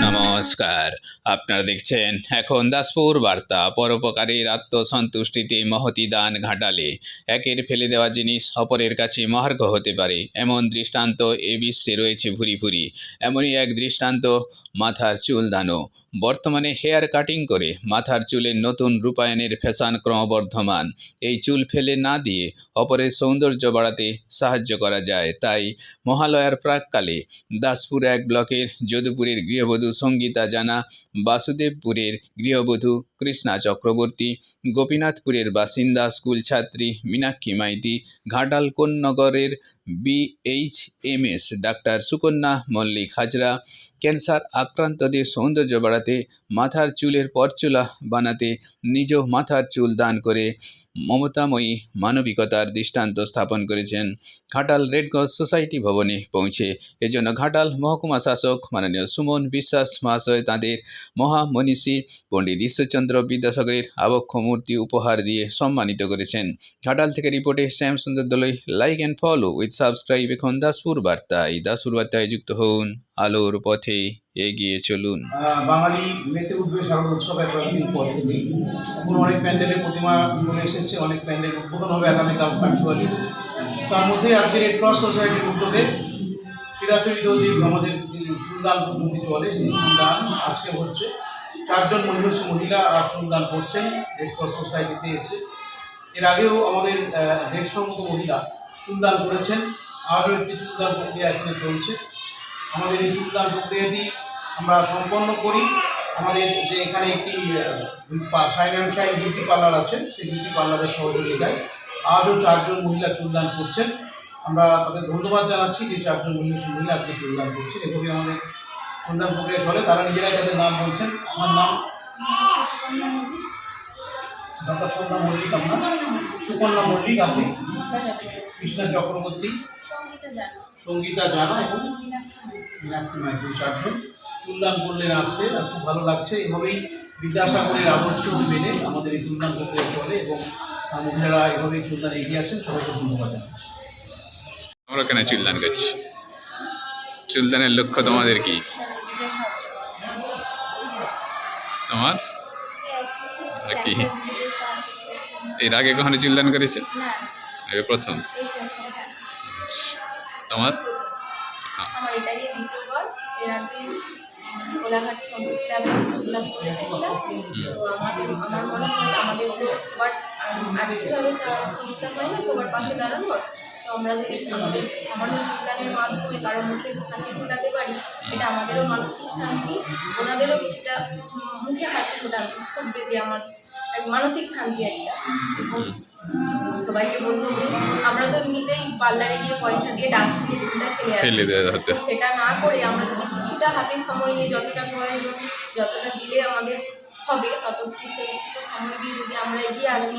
নমস্কার। আপনারা দেখছেন এখন দাসপুর বার্তা। পরোপকারীর আত্মসন্তুষ্টিতে মহতি দান ঘাটালে। একের ফেলে দেওয়া জিনিস অপরের কাছে মহার্ঘ হতে পারে। এমন দৃষ্টান্ত এ বিশ্বে রয়েছে ভুরি ভুরি। এমনই এক দৃষ্টান্ত মাথার চুল দানো। বর্তমানে হেয়ার কাটিং করে মাথার চুলের নতুন রূপায়ণের ফ্যাশন ক্রমবর্ধমান। এই চুল ফেলে না দিয়ে অপরের সৌন্দর্য বাড়াতে সাহায্য করা যায়। তাই মহালয়ার প্রাককালে দাসপুর এক ব্লকের যদুপুরের গৃহবধূ সঙ্গীতা জানা, বাসুদেবপুরের গৃহবধূ কৃষ্ণা চক্রবর্তী, গোপীনাথপুরের বাসিন্দা, স্কুল ছাত্রী Meenakshi Maiti, Ghatal কোন্নগরের BHMS doctor Sukanya Mallick Hazra, cancer আক্রান্তদের সৌন্দর্য বাড়াতে, মাথার চুলের পরচুলা বানাতে, নিজ মাথার চুল দান করে মমতাময়ী মানবিকতার দৃষ্টান্ত স্থাপন করেছেন। ঘাটাল রেড ক্রস সোসাইটি ভবনে পৌঁছে। এজন্য ঘাটাল মহকুমা শাসক মাননীয় সুমন বিশ্বাস মহাশয় তাঁদের মহামনীষী পণ্ডিত ঈশ্বরচন্দ্র বিদ্যাসাগরের আবক্ষ মূর্তি উপহার দিয়ে সম্মানিত করেছেন। ঘাটাল থেকে রিপোর্টে Shyam Sundar Dalai like and follow with subscribe. এখন দাসপুর বার্তায়। দাসপুর বার্তায় যুক্ত হন। আলোর পথে এগিয়ে চলুন। বাঙালি মেতে উঠবে শারদ উৎসব এক কয়েকদিন পর এখন অনেক প্যান্ডেলের প্রতিমা চলে এসেছে অনেক প্যান্ডেল উদ্বোধন হবে আগামীকাল পাঞ্চুয়ালি তার মধ্যে আজকে রেড ক্রস সোসাইটির উদ্যোগে চিরাচরিত যে আমাদের চুলদান পদ্ধতি চলে সেই চুলদান আজকে হচ্ছে। চারজন মহিলা মহিলা আহ, চুলদান করছেন রেড ক্রস সোসাইটিতে এসে। এর আগেও আমাদের দেড়শোর মতো মহিলা চুলদান করেছেন। আরও একটি চুলদান প্রক্রিয়া এখানে চলছে। আমাদের এই চুলদান প্রক্রিয়াটি আমরা সম্পন্ন করি। আমাদের যে এখানে একটি sign and shine beauty parlour আছে, সেই বিউটি পার্লারের সহযোগিতায় আজও চারজন মহিলা চুলদান করছেন। আমরা তাদের ধন্যবাদ জানাচ্ছি যে চারজন মহিলা মহিলা আজকে চুলদান করছেন। এভাবে আমাদের চুলদান প্রক্রিয়া চলে। তারা নিজেরাই তাদের নাম বলছেন। আমার নাম ডক্টর সন্ধ্যা মল্লিক আপনার? সুকন্যা মল্লিক। আপনি? কৃষ্ণা চক্রবর্তী। সঙ্গীতা জানা। এবং মীনাক্ষী মাইতি চারজন চুলদান করলেন আজকে আর খুব ভালো লাগছে। এভাবেই বিদ্যাসাগরের আদর্শ মেনে আমাদের এই চুলদান প্রক্রিয়া চলে এবং মহিলারা এভাবেই চুলদান এগিয়ে আসেন। সবাইকে ধন্যবাদ আমরা কেন চুলদান করছি? চুলদানের লক্ষ্য তোমাদের কি? তোমার? কি? এর আগে কখনো চুলদান করেছে? এই প্রথম। তোমার? আমার দ্বিতীয় বার এর আগে কোলাঘাট সংগীত ক্লাবে শুনলাম করে এসেছিলাম তো আমাদের আমার মনে হয় আমাদের তো সবার আর্থিকভাবে সহযোগিতা হয় না সবার পাশে দাঁড়ানোর। তো আমরা যদি আমাদের সামান্য যোগদানের মাধ্যমে কারও মুখে হাসি ফোটাতে পারি এটা আমাদেরও মানসিক শান্তি ওনাদেরও কিছুটা মুখে হাসি ফোটানো ফুটবে যে আমার মানসিক শান্তি একটা সবাইকে বলব যে আমরা তো এমনিতেই পার্লারে গিয়ে পয়সা দিয়ে ডাস্টবিনে চুলটা ফেলে ফেলে দেওয়া হতো সেটা না করে আমরা যদি কিছুটা হাতে সময় নিয়ে যতটা প্রয়োজন যতটা দিলে আমাদের হবে ততটি সেইটুকু সময় দিয়ে যদি আমরা এগিয়ে আসি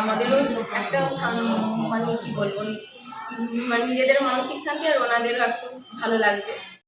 আমাদেরও একটা মানে কী বলব মানে নিজেদের মানসিক শান্তি আর ওনাদেরও একটু ভালো লাগবে।